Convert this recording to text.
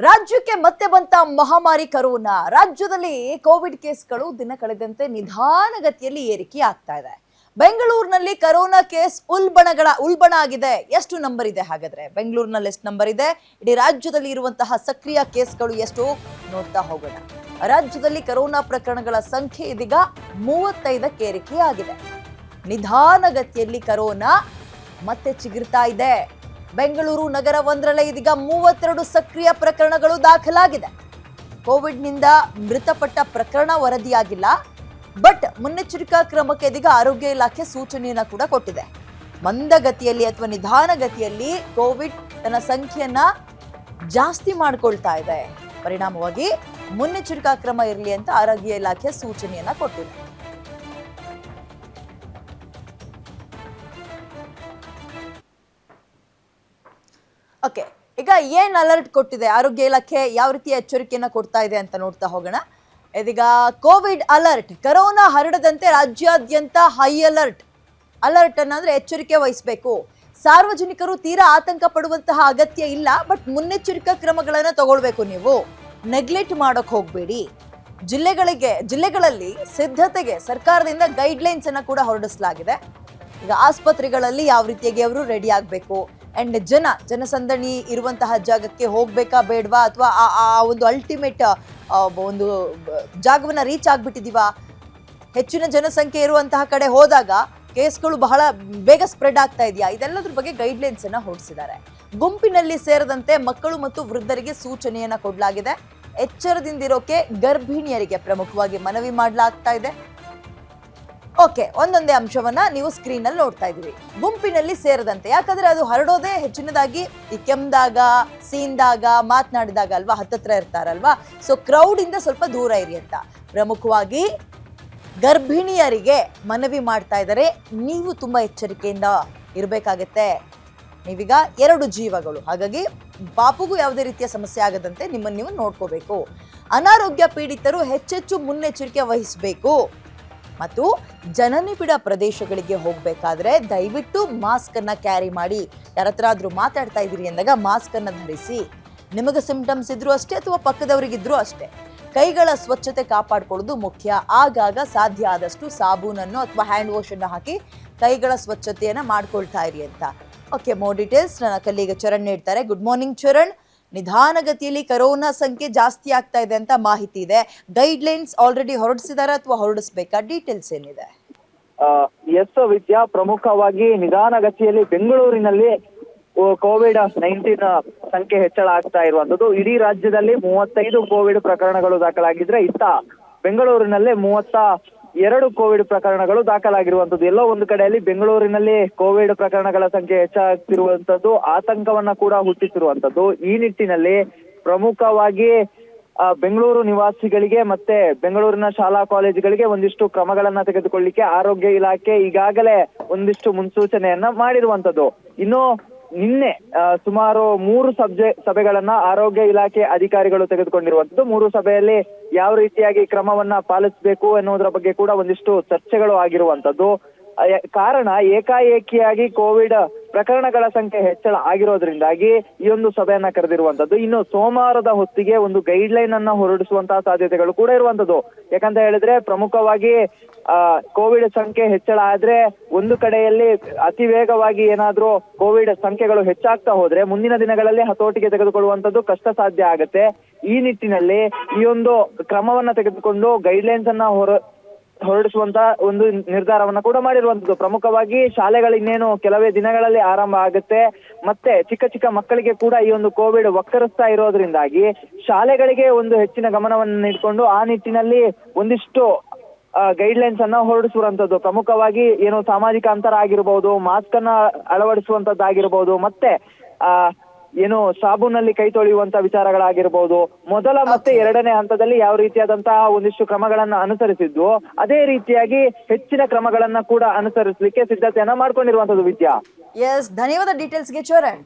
ರಾಜ್ಯಕ್ಕೆ ಮತ್ತೆ ಬಂತ ಮಹಾಮಾರಿ ಕರೋನಾ. ರಾಜ್ಯದಲ್ಲಿ ಕೋವಿಡ್ ಕೇಸ್ಗಳು ದಿನ ಕಳೆದಂತೆ ನಿಧಾನಗತಿಯಲ್ಲಿ ಏರಿಕೆ ಆಗ್ತಾ ಇದೆ. ಬೆಂಗಳೂರಿನಲ್ಲಿ ಕರೋನಾ ಕೇಸ್ ಉಲ್ಬಣಗಳ, ಉಲ್ಬಣ ಆಗಿದೆ. ಎಷ್ಟು ನಂಬರ್ ಇದೆ ಹಾಗಾದ್ರೆ? ಬೆಂಗಳೂರಿನಲ್ಲಿ ಎಷ್ಟು ನಂಬರ್ ಇದೆ? ಇಡೀ ರಾಜ್ಯದಲ್ಲಿ ಇರುವಂತಹ ಸಕ್ರಿಯ ಕೇಸ್ಗಳು ಎಷ್ಟು? ನೋಡ್ತಾ ಹೋಗೋಣ. ರಾಜ್ಯದಲ್ಲಿ ಕರೋನಾ ಪ್ರಕರಣಗಳ ಸಂಖ್ಯೆ ಇದೀಗ ಮೂವತ್ತೈದಕ್ಕೆ ಏರಿಕೆ ಆಗಿದೆ ನಿಧಾನಗತಿಯಲ್ಲಿ ಕರೋನಾ ಮತ್ತೆ ಚಿಗುರ್ತಾ ಇದೆ. ಬೆಂಗಳೂರು ನಗರ ಒಂದರಲ್ಲೇ ಇದೀಗ ಮೂವತ್ತೆರಡು ಸಕ್ರಿಯ ಪ್ರಕರಣಗಳು ದಾಖಲಾಗಿದೆ. ಕೋವಿಡ್ನಿಂದ ಮೃತಪಟ್ಟ ಪ್ರಕರಣ ವರದಿಯಾಗಿಲ್ಲ. ಬಟ್ ಮುನ್ನೆಚ್ಚರಿಕಾ ಕ್ರಮಕ್ಕೆ ಇದೀಗ ಆರೋಗ್ಯ ಇಲಾಖೆ ಸೂಚನೆಯನ್ನು ಕೂಡ ಕೊಟ್ಟಿದೆ. ಮಂದಗತಿಯಲ್ಲಿ ಅಥವಾ ನಿಧಾನಗತಿಯಲ್ಲಿ ಕೋವಿಡ್ ತನ್ನ ಸಂಖ್ಯೆಯನ್ನ ಜಾಸ್ತಿ ಮಾಡ್ಕೊಳ್ತಾ ಇದೆ. ಪರಿಣಾಮವಾಗಿ ಮುನ್ನೆಚ್ಚರಿಕಾ ಕ್ರಮ ಇರಲಿ ಅಂತ ಆರೋಗ್ಯ ಇಲಾಖೆ ಸೂಚನೆಯನ್ನ ಕೊಟ್ಟಿದೆ. ಓಕೆ ಈಗ ಏನ್ ಅಲರ್ಟ್ ಕೊಟ್ಟಿದೆ? ಆರೋಗ್ಯ ಇಲಾಖೆ ಯಾವ ರೀತಿಯ ಎಚ್ಚರಿಕೆಯನ್ನು ಕೊಡ್ತಾ ಇದೆ ಅಂತ ನೋಡ್ತಾ ಹೋಗೋಣ. ಇದೀಗ ಕೋವಿಡ್ ಅಲರ್ಟ್ ಕರೋನಾ ಹರಡದಂತೆ ರಾಜ್ಯಾದ್ಯಂತ ಹೈ ಅಲರ್ಟ್ ಅಲರ್ಟ್ ಅನ್ನಂದ್ರೆ ಎಚ್ಚರಿಕೆ ವಹಿಸಬೇಕು. ಸಾರ್ವಜನಿಕರು ತೀರಾ ಆತಂಕ ಪಡುವಂತಹ ಅಗತ್ಯ ಇಲ್ಲ ಬಟ್ ಮುನ್ನೆಚ್ಚರಿಕಾ ಕ್ರಮಗಳನ್ನು ತಗೊಳ್ಬೇಕು ನೀವು. ನೆಗ್ಲೆಕ್ಟ್ ಮಾಡೋಕೆ ಹೋಗಬೇಡಿ. ಜಿಲ್ಲೆಗಳಿಗೆ, ಜಿಲ್ಲೆಗಳಲ್ಲಿ ಸಿದ್ಧತೆಗೆ ಸರ್ಕಾರದಿಂದ ಗೈಡ್ಲೈನ್ಸ್ ಅನ್ನು ಕೂಡ ಹೊರಡಿಸಲಾಗಿದೆ. ಈಗ ಆಸ್ಪತ್ರೆಗಳಲ್ಲಿ ಯಾವ ರೀತಿಯಾಗಿ ಅವರು ರೆಡಿ ಆಗಬೇಕು? ಅಂಡ್ ಜನ, ಜನಸಂದಣಿ ಇರುವಂತಹ ಜಾಗಕ್ಕೆ ಹೋಗಬೇಕಾ ಬೇಡವಾ? ಅಥವಾ ಆ ಒಂದು ಅಲ್ಟಿಮೇಟ್ ಒಂದು ಜಾಗವನ್ನು ರೀಚ್ ಆಗಿಬಿಟ್ಟಿದ್ದೀವಾ ಹೆಚ್ಚಿನ ಜನಸಂಖ್ಯೆ ಇರುವಂತಹ ಕಡೆ ಹೋದಾಗ ಕೇಸ್ಗಳು ಬಹಳ ಬೇಗ ಸ್ಪ್ರೆಡ್ ಆಗ್ತಾ ಇದೆಯಾ? ಇದೆಲ್ಲದ್ರ ಬಗ್ಗೆ ಗೈಡ್ಲೈನ್ಸ್ ಅನ್ನ ಹೊರಡಿಸಿದ್ದಾರೆ ಗುಂಪಿನಲ್ಲಿ ಸೇರದಂತೆ ಮಕ್ಕಳು ಮತ್ತು ವೃದ್ಧರಿಗೆ ಸೂಚನೆಯನ್ನ ಕೊಡಲಾಗಿದೆ. ಎಚ್ಚರದಿಂದಿರೋಕೆ ಗರ್ಭಿಣಿಯರಿಗೆ ಪ್ರಮುಖವಾಗಿ ಮನವಿ ಮಾಡಲಾಗ್ತಾ ಇದೆ. ಓಕೆ, ಒಂದೊಂದೇ ಅಂಶವನ್ನ ನೀವು ಸ್ಕ್ರೀನ್ ಅಲ್ಲಿ ನೋಡ್ತಾ ಇದೀವಿ ಗುಂಪಿನಲ್ಲಿ ಸೇರದಂತೆ, ಯಾಕಂದ್ರೆ ಅದು ಹರಡೋದೇ ಹೆಚ್ಚಿನದಾಗಿ ಈ ಕೆಮ್ದಾಗ, ಸೀನ್ದಾಗ, ಮಾತನಾಡಿದಾಗ ಅಲ್ವಾ, ಹತ್ತತ್ರ ಇರ್ತಾರಲ್ವಾ? ಸೊ ಕ್ರೌಡ್ ಇಂದ ಸ್ವಲ್ಪ ದೂರ ಇರಿ ಅಂತ. ಪ್ರಮುಖವಾಗಿ, ಗರ್ಭಿಣಿಯರಿಗೆ ಮನವಿ ಮಾಡ್ತಾ ಇದ್ದಾರೆ. ನೀವು ತುಂಬಾ ಎಚ್ಚರಿಕೆಯಿಂದ ಇರಬೇಕಾಗತ್ತೆ. ನೀವೀಗ ಎರಡು ಜೀವಗಳು. ಹಾಗಾಗಿ, ಬಾಪುಗೂ ಯಾವುದೇ ರೀತಿಯ ಸಮಸ್ಯೆ ಆಗದಂತೆ ನಿಮ್ಮನ್ನು ನೀವು ನೋಡ್ಕೋಬೇಕು. ಅನಾರೋಗ್ಯ ಪೀಡಿತರು ಹೆಚ್ಚೆಚ್ಚು ಮುನ್ನೆಚ್ಚರಿಕೆ ವಹಿಸಬೇಕು. ಮತ್ತು ಜನನಿಬಿಡ ಪ್ರದೇಶಗಳಿಗೆ ಹೋಗಬೇಕಾದ್ರೆ ದಯವಿಟ್ಟು ಮಾಸ್ಕ್ ಅನ್ನ ಕ್ಯಾರಿ ಮಾಡಿ. ಯಾರ ಹತ್ರ ಆದರೂ ಮಾತಾಡ್ತಾ ಇದ್ದೀರಿ ಅಂದಾಗ ಮಾಸ್ಕ್ ಅನ್ನ ಧರಿಸಿ. ನಿಮಗೆ ಸಿಂಪ್ಟಮ್ಸ್ ಇದ್ದರೂ ಅಷ್ಟೇ ಅಥವಾ ಪಕ್ಕದವರಿಗಿದ್ರೂ ಅಷ್ಟೇ. ಕೈಗಳ ಸ್ವಚ್ಛತೆ ಕಾಪಾಡ್ಕೊಳ್ಳೋದು ಮುಖ್ಯ. ಆಗಾಗ ಸಾಧ್ಯ ಆದಷ್ಟು ಸಾಬೂನನ್ನು ಅಥವಾ ಹ್ಯಾಂಡ್ ವಾಶ್ ಅನ್ನು ಹಾಕಿ ಕೈಗಳ ಸ್ವಚ್ಛತೆಯನ್ನು ಮಾಡ್ಕೊಳ್ತಾ ಇರಿ ಅಂತ. ಓಕೆ ಮೋರ್ ಡೀಟೇಲ್ಸ್ ನನ್ನ ಕಲ್ಲಿಗೆ ಚರಣ್ ನೀಡ್ತಾರೆ. Good morning Charan. ನಿಧಾನಗತಿಯಲ್ಲಿ ಕರೋನಾ ಸಂಖ್ಯೆ ಜಾಸ್ತಿ ಆಗ್ತಾ ಇದೆ ಅಂತ ಮಾಹಿತಿ ಇದೆ. ಗೈಡ್ಲೈನ್ಸ್ ಆಲ್ರೆಡಿ ಹೊರಡಿಸಿದಾರ ಅಥವಾ ಹೊರಡಿಸಬೇಕಾ? ಡೀಟೇಲ್ಸ್ ಏನಿದೆ? ಎಸ್ ವಿದ್ಯಾ ಪ್ರಮುಖವಾಗಿ ನಿಧಾನಗತಿಯಲ್ಲಿ ಬೆಂಗಳೂರಿನಲ್ಲಿ ಕೋವಿಡ್ ನೈನ್ಟೀನ್ ಸಂಖ್ಯೆ ಹೆಚ್ಚಳ ಆಗ್ತಾ ಇರುವಂತದ್ದು ಇಡೀ ರಾಜ್ಯದಲ್ಲಿ ಮೂವತ್ತೈದು ಕೋವಿಡ್ ಪ್ರಕರಣಗಳು ದಾಖಲಾಗಿದ್ರೆ ಇತ್ತ ಬೆಂಗಳೂರಿನಲ್ಲೇ ಮೂವತ್ತ ಎರಡು ಕೋವಿಡ್ ಪ್ರಕರಣಗಳು ದಾಖಲಾಗಿರುವಂತದ್ದು ಎಲ್ಲೋ ಒಂದು ಕಡೆಯಲ್ಲಿ ಬೆಂಗಳೂರಿನಲ್ಲಿ ಕೋವಿಡ್ ಪ್ರಕರಣಗಳ ಸಂಖ್ಯೆ ಹೆಚ್ಚಾಗ್ತಿರುವಂತದ್ದು ಆತಂಕವನ್ನ ಕೂಡ ಹುಟ್ಟಿಸಿರುವಂತದ್ದು ಈ ನಿಟ್ಟಿನಲ್ಲಿ ಪ್ರಮುಖವಾಗಿ ಬೆಂಗಳೂರು ನಿವಾಸಿಗಳಿಗೆ ಮತ್ತೆ ಬೆಂಗಳೂರಿನ ಶಾಲಾ ಕಾಲೇಜುಗಳಿಗೆ ಒಂದಿಷ್ಟು ಕ್ರಮಗಳನ್ನ ತೆಗೆದುಕೊಳ್ಳಿಕ್ಕೆ ಆರೋಗ್ಯ ಇಲಾಖೆ ಈಗಾಗಲೇ ಒಂದಿಷ್ಟು ಮುನ್ಸೂಚನೆಯನ್ನ ಮಾಡಿರುವಂತದ್ದು ಇನ್ನು ನಿನ್ನೆ ಸುಮಾರು ಮೂರು ಸಬ್ಜೆ, ಸಭೆಗಳನ್ನ ಆರೋಗ್ಯ ಇಲಾಖೆ ಅಧಿಕಾರಿಗಳು ತೆಗೆದುಕೊಂಡಿರುವಂತದ್ದು ಮೂರು ಸಭೆಯಲ್ಲಿ ಯಾವ ರೀತಿಯಾಗಿ ಕ್ರಮವನ್ನ ಪಾಲಿಸಬೇಕು ಎನ್ನುವುದರ ಬಗ್ಗೆ ಕೂಡ ಒಂದಿಷ್ಟು ಚರ್ಚೆಗಳು ಆಗಿರುವಂತದ್ದು ಕಾರಣ ಏಕಾಏಕಿಯಾಗಿ ಕೋವಿಡ್ ಪ್ರಕರಣಗಳ ಸಂಖ್ಯೆ ಹೆಚ್ಚಳ ಆಗಿರೋದ್ರಿಂದಾಗಿ ಈ ಒಂದು ಸಭೆಯನ್ನ ಕರೆದಿರುವಂತದ್ದು. ಇನ್ನು ಸೋಮವಾರದ ಹೊತ್ತಿಗೆ ಒಂದು ಗೈಡ್ ಲೈನ್ ಅನ್ನ ಹೊರಡಿಸುವಂತಹ ಸಾಧ್ಯತೆಗಳು ಕೂಡ ಇರುವಂತದ್ದು. ಯಾಕಂತ ಹೇಳಿದ್ರೆ ಪ್ರಮುಖವಾಗಿ ಕೋವಿಡ್ ಸಂಖ್ಯೆ ಹೆಚ್ಚಳ ಆದ್ರೆ ಒಂದು ಕಡೆಯಲ್ಲಿ ಅತಿ ವೇಗವಾಗಿ ಏನಾದ್ರೂ ಕೋವಿಡ್ ಸಂಖ್ಯೆಗಳು ಹೆಚ್ಚಾಗ್ತಾ ಹೋದ್ರೆ ಮುಂದಿನ ದಿನಗಳಲ್ಲಿ ಹತೋಟಿಗೆ ತೆಗೆದುಕೊಳ್ಳುವಂತದ್ದು ಕಷ್ಟ ಸಾಧ್ಯ ಆಗುತ್ತೆ. ಈ ನಿಟ್ಟಿನಲ್ಲಿ ಈ ಒಂದು ಕ್ರಮವನ್ನ ತೆಗೆದುಕೊಂಡು ಗೈಡ್ಲೈನ್ಸ್ ಅನ್ನ ಹೊರ ಹೊರಡಿಸುವಂತ ಒಂದು ನಿರ್ಧಾರವನ್ನ ಕೂಡ ಮಾಡಿರುವಂತದ್ದು ಪ್ರಮುಖವಾಗಿ ಶಾಲೆಗಳು ಇನ್ನೇನು ಕೆಲವೇ ದಿನಗಳಲ್ಲಿ ಆರಂಭ ಆಗುತ್ತೆ. ಮತ್ತೆ ಚಿಕ್ಕ ಚಿಕ್ಕ ಮಕ್ಕಳಿಗೆ ಕೂಡ ಈ ಒಂದು ಕೋವಿಡ್ ಒಕ್ಕರಿಸ್ತಾ ಇರೋದ್ರಿಂದಾಗಿ ಶಾಲೆಗಳಿಗೆ ಒಂದು ಹೆಚ್ಚಿನ ಗಮನವನ್ನು ಇಟ್ಕೊಂಡು ಆ ನಿಟ್ಟಿನಲ್ಲಿ ಒಂದಿಷ್ಟು ಗೈಡ್ ಲೈನ್ಸ್ ಅನ್ನ ಹೊರಡಿಸುವಂತದ್ದು ಪ್ರಮುಖವಾಗಿ ಏನು ಸಾಮಾಜಿಕ ಅಂತರ ಆಗಿರಬಹುದು ಮಾಸ್ಕ್ ಅನ್ನ ಅಳವಡಿಸುವಂತದ್ದಾಗಿರ್ಬೋದು ಮತ್ತೆ, ಆ ಏನು ಸಾಬೂನಲ್ಲಿ ಕೈ ತೊಳೆಯುವಂತ ವಿಚಾರಗಳಾಗಿರ್ಬೋದು ಮೊದಲ ಮತ್ತೆ ಎರಡನೇ ಹಂತದಲ್ಲಿ ಯಾವ ರೀತಿಯಾದಂತಹ ಒಂದಿಷ್ಟು ಕ್ರಮಗಳನ್ನ ಅನುಸರಿಸಿದ್ವು ಅದೇ ರೀತಿಯಾಗಿ ಹೆಚ್ಚಿನ ಕ್ರಮಗಳನ್ನ ಕೂಡ ಅನುಸರಿಸಲಿಕ್ಕೆ ಸಿದ್ಧತೆಯನ್ನ ಮಾಡ್ಕೊಂಡಿರುವಂತದ್ದು ವಿದ್ಯಾ. ಎಸ್ ಧನ್ಯವಾದ ಡೀಟೇಲ್ಸ್ಗೆ ಚರಣ್